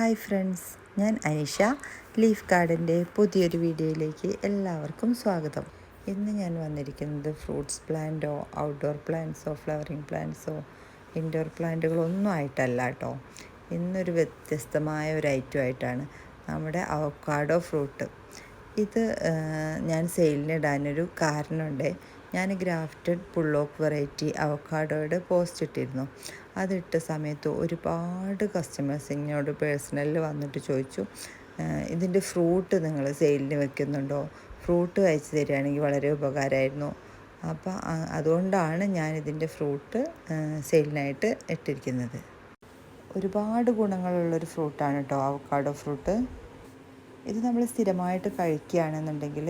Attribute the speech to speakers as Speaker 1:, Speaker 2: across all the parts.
Speaker 1: hi friends ഞാൻ Anisha leaf ഗാർഡൻ്റെ പുതിയൊരു വീഡിയോയിലേക്ക് എല്ലാവർക്കും സ്വാഗതം ഇന്ന് ഞാൻ വന്നിരിക്കുന്നത് ഫ്രൂട്ട്സ് പ്ലാന്റോ ഔട്ട്ഡോർ പ്ലാന്റ്സോ ഫ്ലവറിങ് പ്ലാന്റ്സോ ഇൻഡോർ പ്ലാന്റുകളോ ഒന്നും ആയിട്ടല്ല കേട്ടോ ഇന്നൊരു വ്യത്യസ്തമായ ഒരു ഐറ്റം ആയിട്ടാണ് നമ്മുടെ അവക്കാഡോ ഫ്രൂട്ട് ഇത് ഞാൻ സെയിലിനിടാനൊരു കാരണമുണ്ട് ഞാൻ ഗ്രാഫ്റ്റഡ് പുള്ളോക്ക് വെറൈറ്റി അവക്കാഡോയുടെ പോസ്റ്റ് ഇട്ടിരുന്നു അതിട്ട സമയത്ത് ഒരുപാട് കസ്റ്റമേഴ്സ് എന്നോട് പേഴ്സണലിൽ വന്നിട്ട് ചോദിച്ചു ഇതിൻ്റെ ഫ്രൂട്ട് നിങ്ങൾ സെയിലിന് വെക്കുന്നുണ്ടോ ഫ്രൂട്ട് അയച്ച് തരികയാണെങ്കിൽ വളരെ ഉപകാരമായിരുന്നു അപ്പോൾ അതുകൊണ്ടാണ് ഞാൻ ഇതിൻ്റെ ഫ്രൂട്ട് സെയിലിനായിട്ട് ഇട്ടിരിക്കുന്നത് ഒരുപാട് ഗുണങ്ങളുള്ളൊരു ഫ്രൂട്ടാണ് കേട്ടോ അവക്കാഡോ ഫ്രൂട്ട് ഇത് നമ്മൾ സ്ഥിരമായിട്ട് കഴിക്കുകയാണെന്നുണ്ടെങ്കിൽ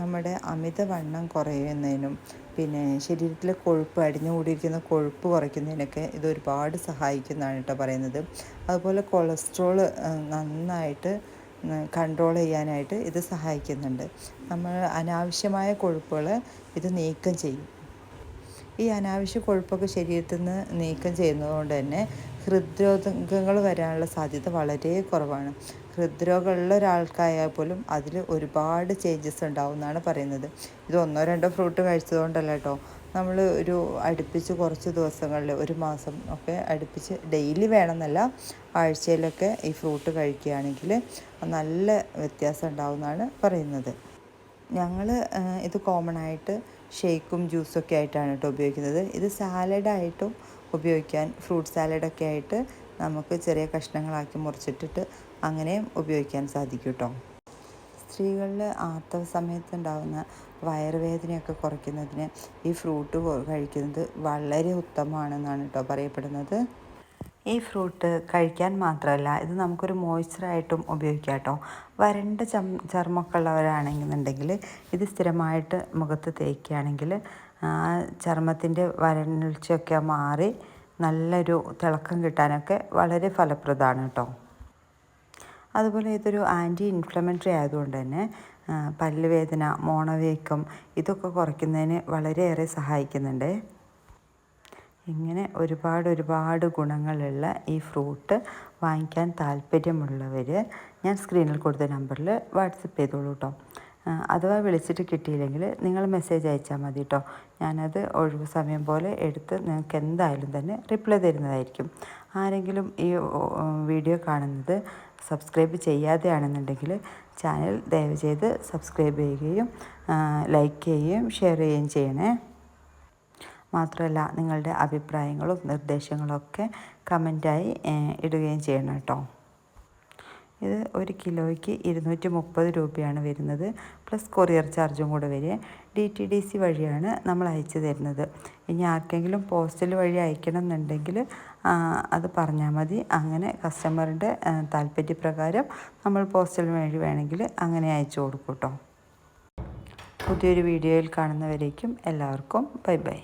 Speaker 1: നമ്മുടെ അമിതവണ്ണം കുറയുന്നതിനും പിന്നെ ശരീരത്തിലെ കൊഴുപ്പ് അടിഞ്ഞുകൂടിയിരിക്കുന്ന കൊഴുപ്പ് കുറയ്ക്കുന്നതിനൊക്കെ ഇത് ഒരുപാട് സഹായിക്കുന്നതാണ് കേട്ടോ പറയുന്നത് അതുപോലെ കൊളസ്ട്രോൾ നന്നായിട്ട് കൺട്രോൾ ചെയ്യാനായിട്ട് ഇത് സഹായിക്കുന്നുണ്ട് നമ്മൾ അനാവശ്യമായ കൊഴുപ്പുകൾ ഇത് നീക്കം ചെയ്യും ഈ അനാവശ്യ കൊഴുപ്പൊക്കെ ശരീരത്തിൽ നിന്ന് നീക്കം ചെയ്യുന്നതുകൊണ്ട് തന്നെ ഹൃദ്രോഗങ്ങൾ വരാനുള്ള സാധ്യത വളരെ കുറവാണ് ഹൃദ്രോഗമുള്ള ഒരാൾക്കായാൽ പോലും അതിൽ ഒരുപാട് ചേഞ്ചസ് ഉണ്ടാവും എന്നാണ് പറയുന്നത് ഇത് ഒന്നോ രണ്ടോ ഫ്രൂട്ട് കഴിച്ചതുകൊണ്ടല്ല കേട്ടോ നമ്മൾ ഒരു അടുപ്പിച്ച് കുറച്ച് ദിവസങ്ങളിൽ ഒരു മാസം ഒക്കെ അടുപ്പിച്ച് ഡെയിലി വേണമെന്നല്ല ആഴ്ചയിലൊക്കെ ഈ ഫ്രൂട്ട് കഴിക്കുകയാണെങ്കിൽ നല്ല വ്യത്യാസം ഉണ്ടാവുമെന്നാണ് പറയുന്നത് ഞങ്ങൾ ഇത് കോമൺ ആയിട്ട് ഷേക്കും ജ്യൂസൊക്കെ ആയിട്ടാണ് കേട്ടോ ഉപയോഗിക്കുന്നത് ഇത് സാലഡായിട്ടും ഉപയോഗിക്കാൻ ഫ്രൂട്ട് സാലഡൊക്കെ ആയിട്ട് നമുക്ക് ചെറിയ കഷ്ണങ്ങളാക്കി മുറിച്ചിട്ടിട്ട് അങ്ങനെയും ഉപയോഗിക്കാൻ സാധിക്കും കേട്ടോ സ്ത്രീകളിൽ ആർത്തവ സമയത്തുണ്ടാകുന്ന വയറുവേദനയൊക്കെ കുറയ്ക്കുന്നതിന് ഈ ഫ്രൂട്ട് കഴിക്കുന്നത് വളരെ ഉത്തമമാണെന്നാണ് കേട്ടോ പറയപ്പെടുന്നത്
Speaker 2: ഈ ഫ്രൂട്ട് കഴിക്കാൻ മാത്രമല്ല ഇത് നമുക്കൊരു മോയ്സ്ചറായിട്ടും ഉപയോഗിക്കാം കേട്ടോ വരണ്ട ചം ചർമ്മമൊക്കെ ഉള്ളവരാണെന്നുണ്ടെങ്കിൽ ഇത് സ്ഥിരമായിട്ട് മുഖത്ത് തേക്കുകയാണെങ്കിൽ ചർമ്മത്തിൻ്റെ വരൾച്ചയൊക്കെ മാറി നല്ലൊരു തിളക്കം കിട്ടാനൊക്കെ വളരെ ഫലപ്രദമാണ് കേട്ടോ അതുപോലെ ഇതൊരു ആൻറ്റി ഇൻഫ്ലമെൻ്ററി ആയതുകൊണ്ട് തന്നെ പല്ലുവേദന മോണവീക്കം ഇതൊക്കെ കുറയ്ക്കുന്നതിന് വളരെയേറെ സഹായിക്കുന്നുണ്ട് ഇങ്ങനെ ഒരുപാട് ഒരുപാട് ഗുണങ്ങളുള്ള ഈ ഫ്രൂട്ട് വാങ്ങിക്കാൻ താല്പര്യമുള്ളവർ ഞാൻ സ്ക്രീനിൽ കൊടുത്ത നമ്പറിൽ വാട്സപ്പ് ചെയ്തോളൂ കേട്ടോ അഥവാ വിളിച്ചിട്ട് കിട്ടിയില്ലെങ്കിൽ നിങ്ങൾ മെസ്സേജ് അയച്ചാൽ മതി കേട്ടോ ഞാനത് ഒഴിവ് സമയം പോലെ എടുത്ത് നിങ്ങൾക്ക് എന്തായാലും തന്നെ റിപ്ലൈ തരുന്നതായിരിക്കും ആരെങ്കിലും ഈ വീഡിയോ കാണുന്നത് സബ്സ്ക്രൈബ് ചെയ്യാതെയാണെന്നുണ്ടെങ്കിൽ ചാനൽ ദയവ് ചെയ്ത് സബ്സ്ക്രൈബ് ചെയ്യുകയും ലൈക്ക് ചെയ്യുകയും ഷെയർ ചെയ്യുകയും ചെയ്യണേ മാത്രമല്ല നിങ്ങളുടെ അഭിപ്രായങ്ങളും നിർദ്ദേശങ്ങളൊക്കെ കമൻറ്റായി ഇടുകയും ചെയ്യണം കേട്ടോ ഇത് ഒരു കിലോയ്ക്ക് ഇരുന്നൂറ്റി മുപ്പത് രൂപയാണ് വരുന്നത് പ്ലസ് കൊറിയർ ചാർജും കൂടെ വരിക ഡി ടി ഡി സി വഴിയാണ് നമ്മൾ അയച്ചു തരുന്നത് ഇനി ആർക്കെങ്കിലും പോസ്റ്റൽ വഴി അയക്കണം എന്നുണ്ടെങ്കിൽ അത് പറഞ്ഞാൽ മതി അങ്ങനെ കസ്റ്റമറിൻ്റെ താല്പര്യപ്രകാരം നമ്മൾ പോസ്റ്റൽ വഴി വേണമെങ്കിൽ അങ്ങനെ അയച്ചു കൊടുക്കും കേട്ടോ പുതിയൊരു വീഡിയോയിൽ കാണുന്നവരേക്കും എല്ലാവർക്കും ബൈ ബൈ